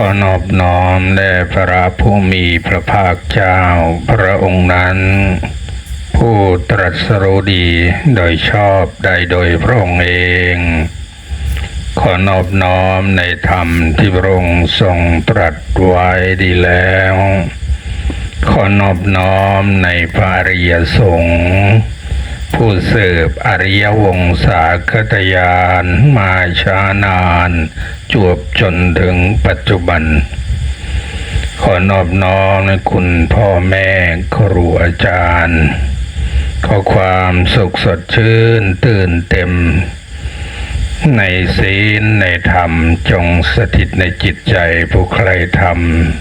ขอนอบน้อมแด่พระผู้มีพระภาคเจ้าพระองค์นั้น ผู้ตรัสรู้ดีโดยชอบได้โดยพระองค์เอง ขอนอบน้อมในธรรมที่พระองค์ทรงตรัสไว้ดีแล้ว ขอนอบน้อมในพระริยสงฆ์ ผู้สืบอริยวงศาคตยานมาช้านาน จวบจนถึงปัจจุบัน ขอนอบน้อมในคุณพ่อแม่ครูอาจารย์ ขอความสุขสดชื่นตื่นเต็ม ในศีลในธรรมจงสถิตในจิตใจผู้ใครท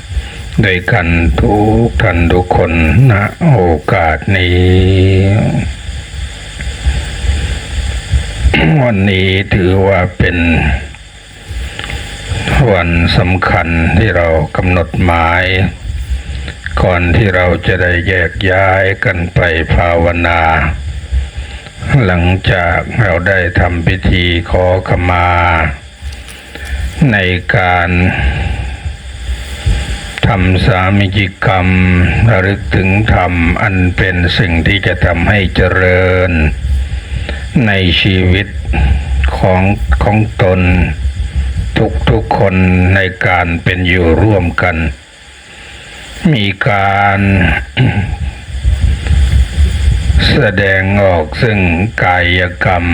ำโดยกันทุกท่านทุกคนณโอกาสนี้ วันนี้ถือว่าเป็นวันสำคัญที่เรากำหนดหมาย ก่อนที่เราจะได้แยกย้ายกันไปภาวนา หลังจากเราได้ทำพิธีขอขมา ในการทำสามิจิกรรมระลึกถึงธรรมอันเป็นสิ่งที่จะทำให้เจริญ ในชีวิตของของตน ทุกทุกคนในการเป็นอยู่ร่วมกัน มีการแสดงออกซึ่งกายกรรม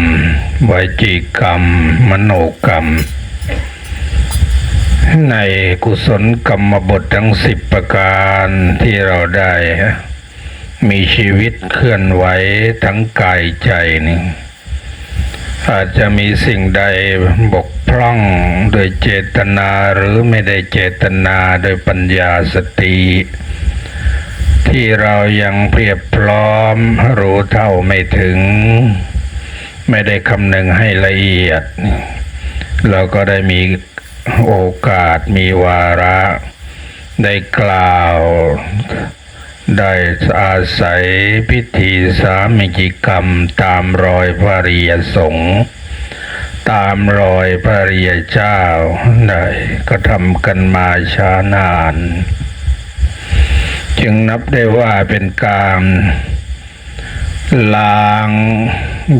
วจีกรรม มโนกรรม ในกุศลกรรมบททั้งสิบประการที่เราได้ มีชีวิตเคลื่อนไหวทั้งกายใจนี่ อาจจะมีสิ่งใดบกพร่องโดยเจตนาหรือไม่ได้เจตนาโดยปัญญาสติ ที่เรายังเพียบพร้อมรู้เท่าไม่ถึง ไม่ได้คำนึงให้ละเอียด เราก็ได้มีโอกาสมีวาระ ได้กล่าว ได้อาศัยพิธีสามิจิกรรมตามรอยพระริยสงฆ์ตามรอยพระริยเจ้าได้ก็ทำกันมาช้านาน จึงนับได้ว่าเป็นการล้าง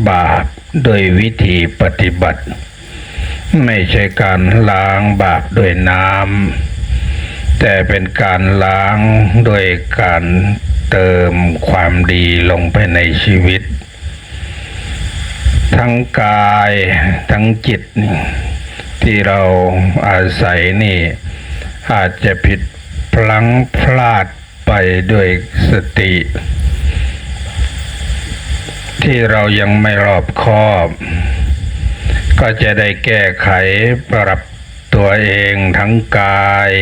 บาปโดยวิธีปฏิบัติ ไม่ใช่การล้างบาปด้วยน้ำ แต่เป็นการล้างโดยการเติมความดีลงไปในชีวิต ทั้งกายทั้งจิต ที่เราอาศัยนี่ อาจจะผิดพลั้งพลาดไปด้วยสติ ที่เรายังไม่รอบคอบ ก็จะได้แก้ไขปรับตัวเองทั้งกาย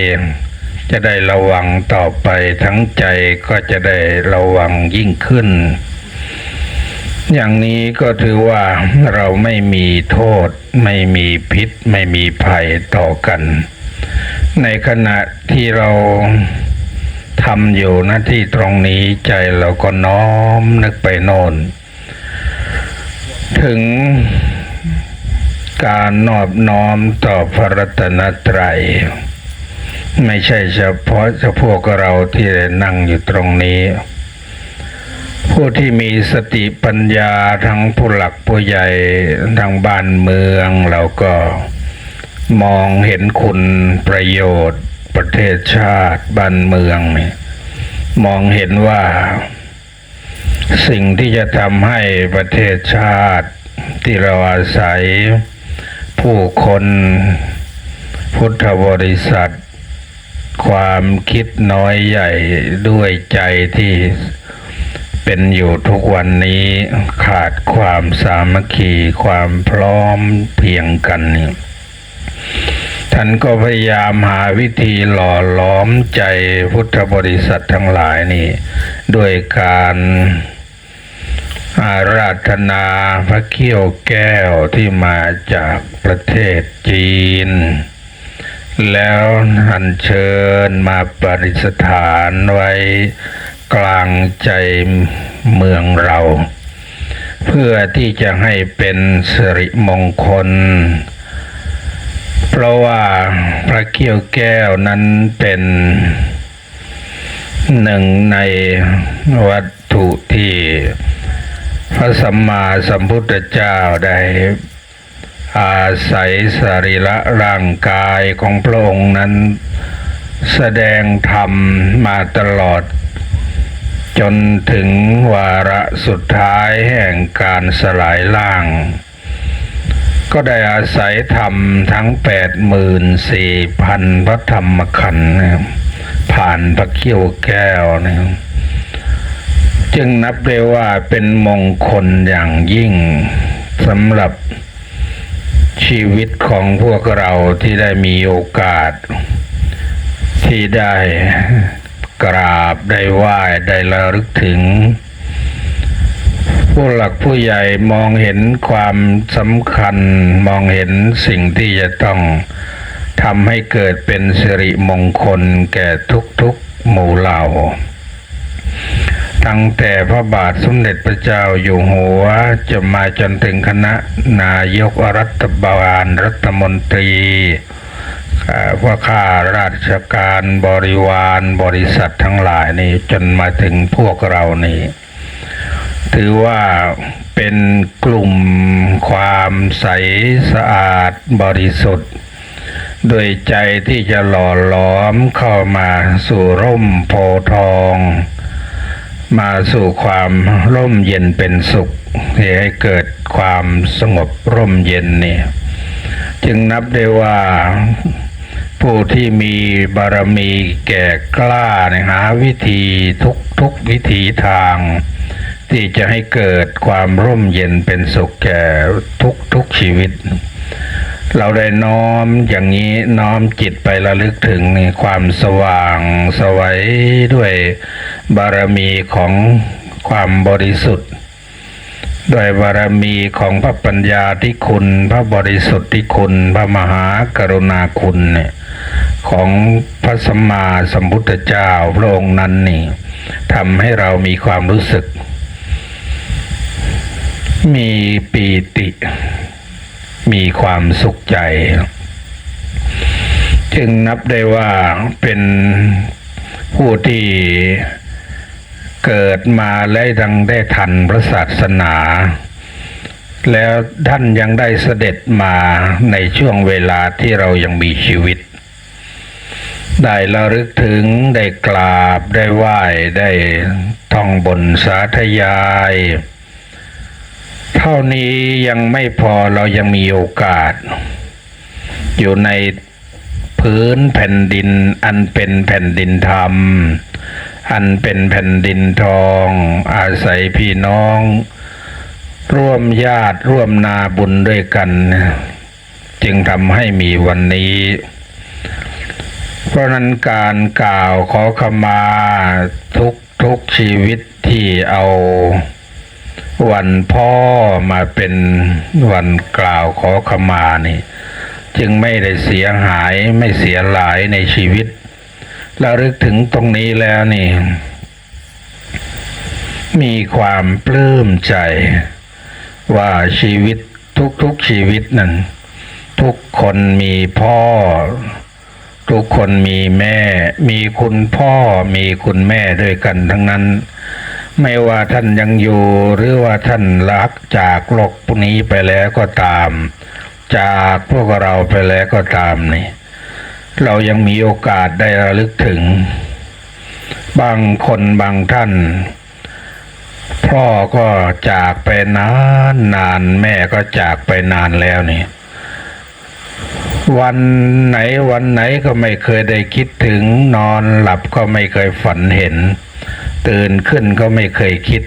จะได้ระวังต่อไปทั้งใจก็จะได้ระวังยิ่งขึ้น อย่างนี้ก็ถือว่าเราไม่มีโทษ ไม่มีพิษ ไม่มีภัยต่อกัน ในขณะที่เราทำอยู่หน้าที่ตรงนี้ใจเราก็น้อมนึกไปโน่น ถึงการนอบน้อมต่อพระรัตนตรัย ไม่ใช่เฉพาะเฉพาะเราที่นั่งอยู่ตรงนี้ ผู้ที่มีสติปัญญาทั้งผู้หลักผู้ใหญ่ทางบ้านเมืองเราก็มองเห็นคุณประโยชน์ ประเทศชาติบ้านเมืองนี่มองเห็นว่า สิ่งที่จะทำให้ประเทศชาติที่เราอาศัยผู้คนพุทธบริษัท ความคิดน้อยใหญ่ด้วยใจที่เป็นอยู่ทุกวันนี้ขาดความสามัคคีความพร้อมเพียงกันนี่ท่านก็พยายามหาวิธีหล่อหลอมใจพุทธบริษัททั้งหลายนี่ด้วยการอาราธนาพระเขี้ยวแก้วที่มาจากประเทศจีน แล้วอัญเชิญมาปริสถานไว้กลางใจเมืองเรา เพื่อที่จะให้เป็นสิริมงคล เพราะว่าพระเกี้ยวแก้วนั้นเป็นหนึ่งในวัตถุที่พระสัมมาสัมพุทธเจ้าได้ อาศัยสรีระร่างกายของพระองค์นั้น แสดงธรรมมาตลอด จนถึงวาระสุดท้ายแห่งการสลายล่าง ก็ได้อาศัยธรรมทั้งแปดหมื่นสี่พันพระธรรมขันธ์ผ่านพระเขี้ยวแก้วนะครับจึงนับได้ว่าเป็นมงคลอย่างยิ่งสำหรับ ชีวิตของพวกเราที่ได้มีโอกาส ที่ได้กราบได้ไหว้ได้ระลึกถึง ผู้หลักผู้ใหญ่มองเห็นความสำคัญมองเห็นสิ่งที่จะต้องทำให้เกิดเป็นสิริมงคลแก่ทุกๆหมู่เหล่า ตั้งแต่พระบาทสมเด็จพระเจ้าอยู่หัวจะมาจนถึงคณะนายกรัฐบาลรัฐมนตรีอ่าว่าข้าราชการบริวารบริษัททั้งหลายนี่จนมาถึงพวกเรานี่ ถือว่าเป็นกลุ่มความใสสะอาดบริสุทธิ์โดยใจที่จะหล่อหลอมเข้ามาสู่ร่มโพทอง มาสู่ความร่มเย็นเป็นสุขที่ให้เกิดความสงบร่มเย็นเนี่ยจึงนับได้ว่าผู้ที่มีบารมีแก่กล้านหาวิธีทุกทุกวิธีทาง ที่จะให้เกิดความร่มเย็นเป็นสุขแก่ทุกทุกชีวิต เราได้น้อมอย่างนี้น้อมจิตไประลึกถึงในความสว่างสวัยด้วยบารมีของความบริสุทธิ์ ด้วยบารมีของพระปัญญาที่คุณ พระบริสุทธิ์ที่คุณ พระมหากรุณาคุณเนี่ยของพระสัมมาสัมพุทธเจ้าพระองค์นั้นนี่ทำให้เรามีความรู้สึก มีปีติ มีความสุขใจ จึงนับได้ว่าเป็นผู้ที่เกิดมาและดังได้ทันพระศาสนา แล้วท่านยังได้เสด็จมาในช่วงเวลาที่เรายังมีชีวิต ได้ระลึกถึงได้กราบได้ไหว้ได้ท่องบนสาธยาย เท่านี้ยังไม่พอเรายังมีโอกาส อยู่ในพื้นแผ่นดิน อันเป็นแผ่นดินธรรม อันเป็นแผ่นดินทอง อาศัยพี่น้อง ร่วมญาติร่วมนาบุญด้วยกัน จึงทำให้มีวันนี้ เพราะนั้นการกล่าวขอขมาทุกทุกชีวิตที่เอา วันพ่อมาเป็นวันกล่าวขอขมานี่ จึงไม่ได้เสียหายไม่เสียหลายในชีวิตระลึกถึงตรงนี้แล้วนี่ มีความปลื้มใจ ว่าชีวิตทุกๆชีวิตนั้นทุกคนมีพ่อ ทุกคนมีแม่ มีคุณพ่อมีคุณแม่ด้วยกันทั้งนั้น ไม่ว่าท่านยังอยู่หรือว่าท่านลักจากโลกนี้ไปแล้วก็ตาม จากพวกเราไปแล้วก็ตามนี่เรายังมีโอกาสได้ระลึกถึง บางคนบางท่าน พ่อก็จากไปนานนานแม่ก็จากไปนานแล้วนี่วันไหนวันไหนก็ไม่เคยได้คิดถึงนอนหลับก็ไม่เคยฝันเห็น ตื่นขึ้นก็ไม่เคยคิด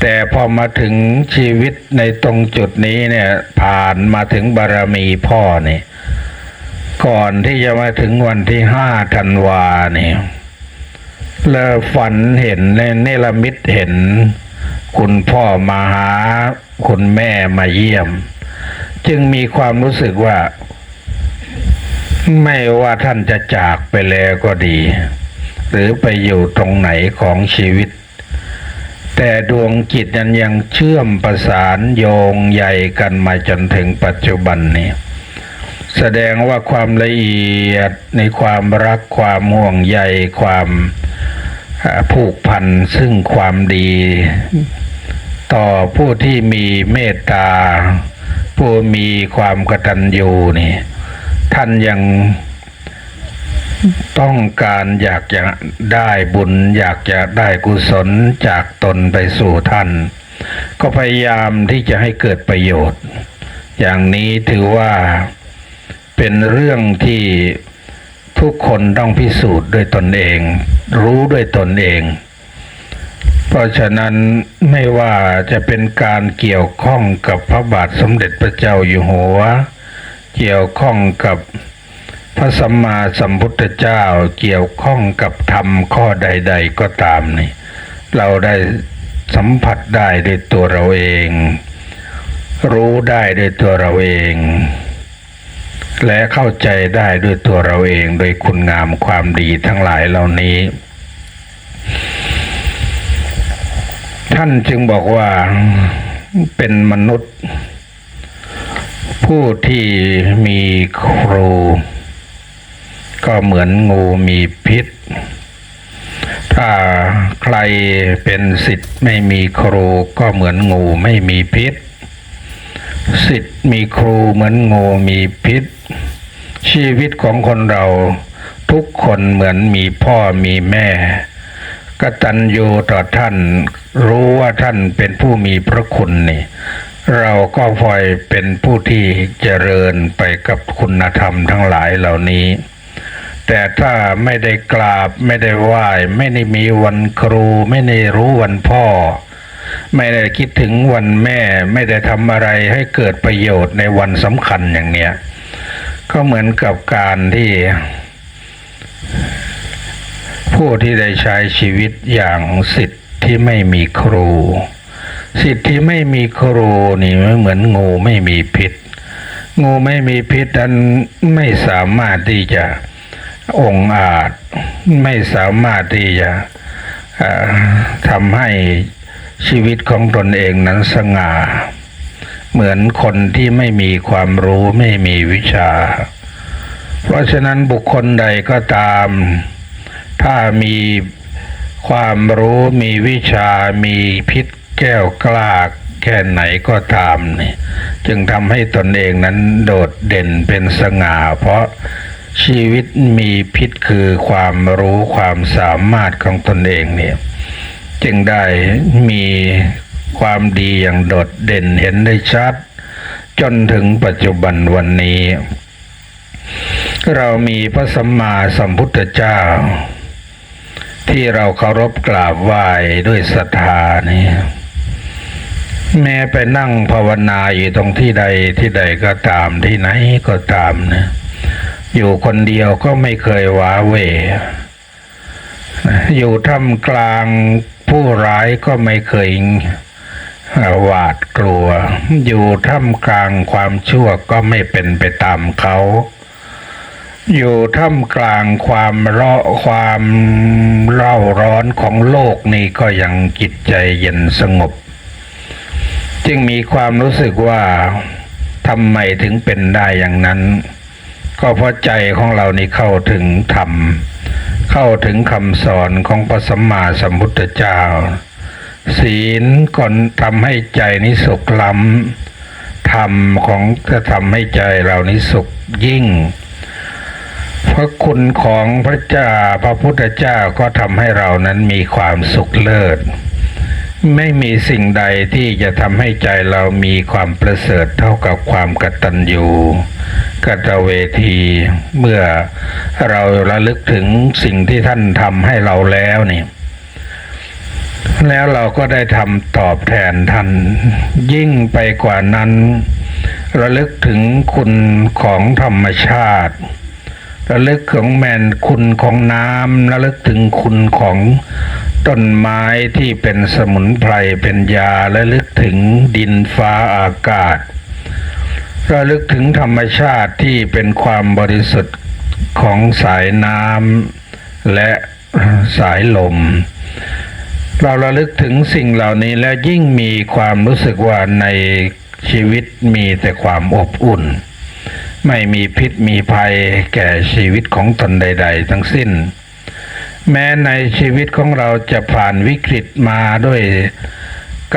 แต่พอมาถึงชีวิตในตรงจุดนี้เนี่ย ผ่านมาถึงบารมีพ่อนี่ก่อนที่จะมาถึงวันที่ห้าธันวาเนี่ยแล้วฝันเห็นในเนรมิตเห็น คุณพ่อมาหา คุณแม่มาเยี่ยม จึงมีความรู้สึกว่า ไม่ว่าท่านจะจากไปแล้วก็ดี หรือไปอยู่ตรงไหนของชีวิต แต่ดวงจิตนั้นยังเชื่อมประสานโยงใยกันมาจนถึงปัจจุบันนี้ แสดงว่าความละเอียดในความรักความห่วงใยความผูกพันซึ่งความดี ต่อผู้ที่มีเมตตา ผู้มีความกตัญญูนี่ ท่านยัง ต้องการอยากจะได้บุญ อยากจะได้กุศลจากตนไปสู่ท่าน ก็พยายามที่จะให้เกิดประโยชน์ อย่างนี้ถือว่าเป็นเรื่องที่ทุกคนต้องพิสูจน์ด้วยตนเอง รู้ด้วยตนเอง เพราะฉะนั้นไม่ว่าจะเป็นการเกี่ยวข้องกับพระบาทสมเด็จพระเจ้าอยู่หัว เกี่ยวข้องกับ พระสัมมาสัมพุทธเจ้าเกี่ยวข้องกับธรรมข้อใด ๆ ก็ตามนี่เราได้สัมผัสได้ด้วยตัวเราเอง รู้ได้ด้วยตัวเราเอง และเข้าใจได้ด้วยตัวเราเองโดยคุณงามความดีทั้งหลายเหล่านี้ ท่านจึงบอกว่าเป็นมนุษย์ ผู้ที่มีครู ก็เหมือนงูมีพิษ ถ้าใครเป็นสิทธิ์ไม่มีครูก็เหมือนงูไม่มีพิษ สิทธิ์มีครูเหมือนงูมีพิษ ชีวิตของคนเราทุกคนเหมือนมีพ่อมีแม่กตัญญูต่อท่าน รู้ว่าท่านเป็นผู้มีพระคุณนี่ เราก็พลอยเป็นผู้ที่เจริญไปกับคุณธรรมทั้งหลายเหล่านี้ แต่ถ้าไม่ได้กราบไม่ได้ไหว้ไม่ได้มีวันครู ไม่ได้รู้วันพ่อ ไม่ได้คิดถึงวันแม่ ไม่ได้ทำอะไรให้เกิดประโยชน์ในวันสำคัญอย่างเนี้ยก็เหมือนกับการที่ ผู้ที่ได้ใช้ชีวิตอย่างสิทธิ์ที่ไม่มีครู สิทธิ์ที่ไม่มีครูนี่ไม่เหมือนงูไม่มีพิษ งูไม่มีพิษนั้นไม่สามารถที่จะ องอาจไม่สามารถที่จะทำให้ชีวิตของตนเองนั้นสง่า เหมือนคนที่ไม่มีความรู้ไม่มีวิชา เพราะฉะนั้นบุคคลใดก็ตาม ถ้ามีความรู้มีวิชามีพิษแก้วกล้าแค่ไหนก็ตามนี่จึงทำให้ตนเองนั้นโดดเด่นเป็นสง่า เพราะ ชีวิตมีพิษคือความรู้ความสามารถของตนเองเนี่ยจึงได้มีความดีอย่างโดดเด่นเห็นได้ชัด จนถึงปัจจุบันวันนี้ เรามีพระสัมมาสัมพุทธเจ้า ที่เราเคารพกราบไหว้ด้วยศรัทธานี่แม้ไปนั่งภาวนาอยู่ตรงที่ใดที่ใดก็ตามที่ไหนก็ตามนะ อยู่คนเดียวก็ไม่เคยว้าเว อยู่ท่ามกลางผู้ร้ายก็ไม่เคยหวาดกลัว อยู่ท่ามกลางความชั่วก็ไม่เป็นไปตามเขา อยู่ท่ามกลางความเร้อความเร่าร้อนของโลกนี้ก็ยังจิตใจเย็นสงบ จึงมีความรู้สึกว่าทำไมถึงเป็นได้อย่างนั้น ก็เพราะใจของเรานี่เข้าถึงธรรม เข้าถึงคำสอนของพระสัมมาสัมพุทธเจ้า ศีลก่อนทำให้ใจนี้สุขล้ำธรรมของจะทำให้ใจเรานี้สุขยิ่ง พระคุณของพระเจ้าพระพุทธเจ้าก็ทำให้เรานั้นมีความสุขเลิศ ไม่มีสิ่งใดที่จะทำให้ใจเรามีความประเสริฐเท่ากับความกตัญญูกตเวที เมื่อเราระลึกถึงสิ่งที่ท่านทำให้เราแล้วนี่ แล้วเราก็ได้ทำตอบแทนท่านยิ่งไปกว่านั้น ระลึกถึงคุณของธรรมชาติ ระลึกของแม่นคุณของน้ำระลึกถึงคุณของ ต้นไม้ที่เป็นสมุนไพรเป็นยาระลึกถึงดินฟ้าอากาศระลึกถึงธรรมชาติที่เป็นความบริสุทธิ์ของสายน้ำและสายลม เราระลึกถึงสิ่งเหล่านี้แล้วยิ่งมีความรู้สึกว่าในชีวิตมีแต่ความอบอุ่น ไม่มีพิษมีภัยแก่ชีวิตของตนใด ๆ ทั้งสิ้น แม้ในชีวิตของเราจะผ่านวิกฤตมาด้วย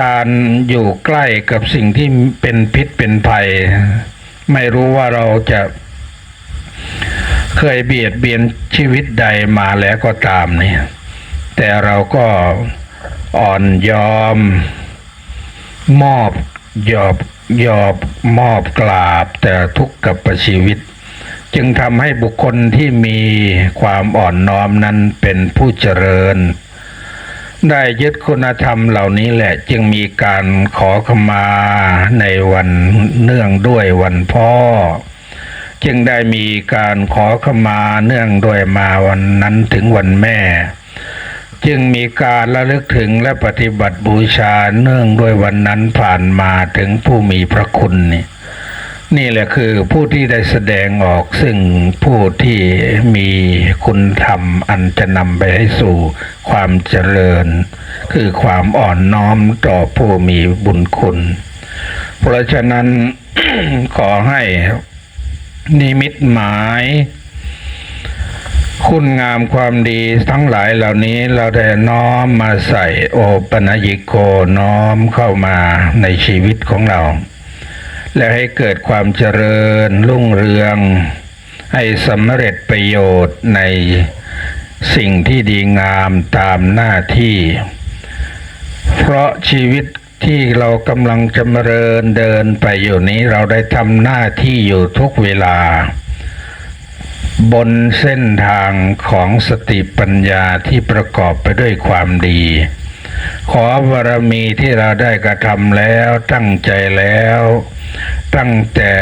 การอยู่ใกล้กับสิ่งที่เป็นพิษเป็นภัย ไม่รู้ว่าเราจะเคยเบียดเบียนชีวิตใดมาแล้วก็ตามเนี่ย แต่เราก็อ่อนยอม มอบยอบยอบมอบกราบ แต่ทุกข์กับประชีวิต จึงทำให้บุคคลที่มีความอ่อนน้อมนั้นเป็นผู้เจริญ ได้ยึดคุณธรรมเหล่านี้แหละจึงมีการขอขมาในวันเนื่องด้วยวันพ่อ จึงได้มีการขอขมาเนื่องด้วยมาวันนั้นถึงวันแม่ จึงมีการระลึกถึงและปฏิบัติบูชาเนื่องด้วยวันนั้นผ่านมาถึงผู้มีพระคุณนี่ นี่แหละคือผู้ที่ได้แสดงออกซึ่งผู้ที่มีคุณธรรมอันจะนำไปให้สู่ความเจริญ คือความอ่อนน้อมต่อผู้มีบุญคุณ เพราะฉะนั้นขอให้นิมิตหมาย คุณงามความดีทั้งหลายเหล่านี้เราได้น้อมมาใส่โอปนยิโกน้อมเข้ามาในชีวิตของเรา และให้เกิดความเจริญรุ่งเรือง ให้สำเร็จประโยชน์ในสิ่งที่ดีงามตามหน้าที่ เพราะชีวิตที่เรากำลังจำเริญเดินไปอยู่นี้เราได้ทำหน้าที่อยู่ทุกเวลา บนเส้นทางของสติปัญญาที่ประกอบไปด้วยความดี ขอบารมีที่เราได้กระทำแล้วตั้งใจแล้ว ตั้งแต่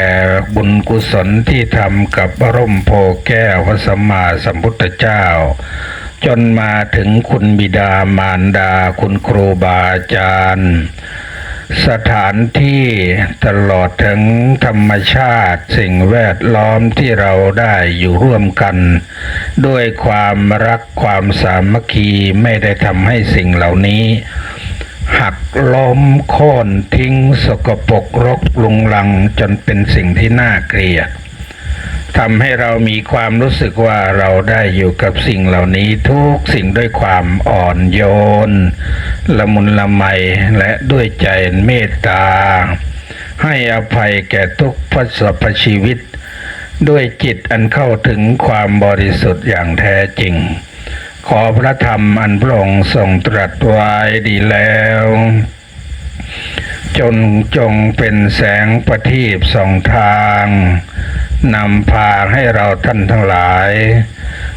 บุญกุศลที่ทำกับระร่มโพแก้วพระสัมมาสัมพุทธเจ้า จนมาถึงคุณบิดามารดาคุณครูบาอาจารย์ สถานที่ตลอดถึงธรรมชาติสิ่งแวดล้อมที่เราได้อยู่ร่วมกัน ด้วยความรักความสามัคคีไม่ได้ทำให้สิ่งเหล่านี้ หักล้มโค่นทิ้งสกปรกรกลุงลังจนเป็นสิ่งที่น่าเกลียดทำให้เรามีความรู้สึกว่าเราได้อยู่กับสิ่งเหล่านี้ทุกสิ่งด้วยความอ่อนโยน ละมุนละไมและด้วยใจเมตตา ให้อภัยแก่ทุกพระสรรพชีวิต ด้วยจิตอันเข้าถึงความบริสุทธิ์อย่างแท้จริง ขอพระธรรมอันพระองค์ทรงตรัสไว้ดีแล้ว จนจงเป็นแสงประทีปสองทางนำพาให้เราท่านทั้งหลาย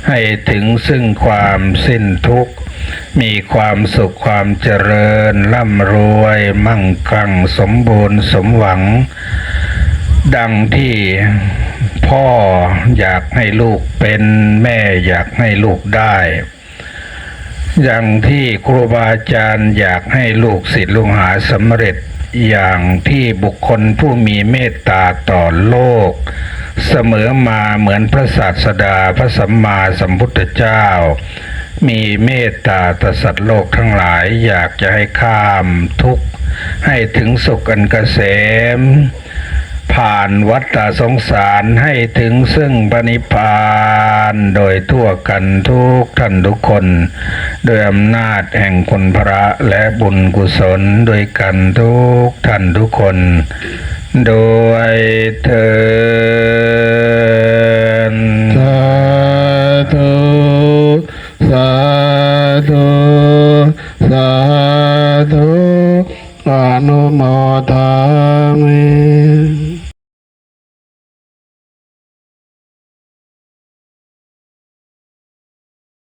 ให้ถึงซึ่งความสิ้นทุกข์ มีความสุขความเจริญร่ำรวยมั่งคั่งสมบูรณ์สมหวัง ดังที่ พ่ออยากให้ลูกเป็นแม่อยากให้ลูกได้ อย่างที่ครูบาอาจารย์อยากให้ลูกศิษย์ลูกหาสำเร็จอย่างที่บุคคลผู้มีเมตตาต่อโลก เสมอมาเหมือนพระศาสดาพระสัมมาสัมพุทธเจ้า มีเมตตาต่อสัตว์โลกทั้งหลายอยากจะให้ข้ามทุกข์ให้ถึงสุขอันเกษม ผ่านวัฏสงสารให้ถึงซึ่งปณิพานโดยทั่วกันทุกท่านทุกคนด้วยอำนาจแห่งคุณพระและบุญกุศลโดยกันทุกท่านทุกคน โดยเถินสาธุสาธุสาธุอนุโมทามิ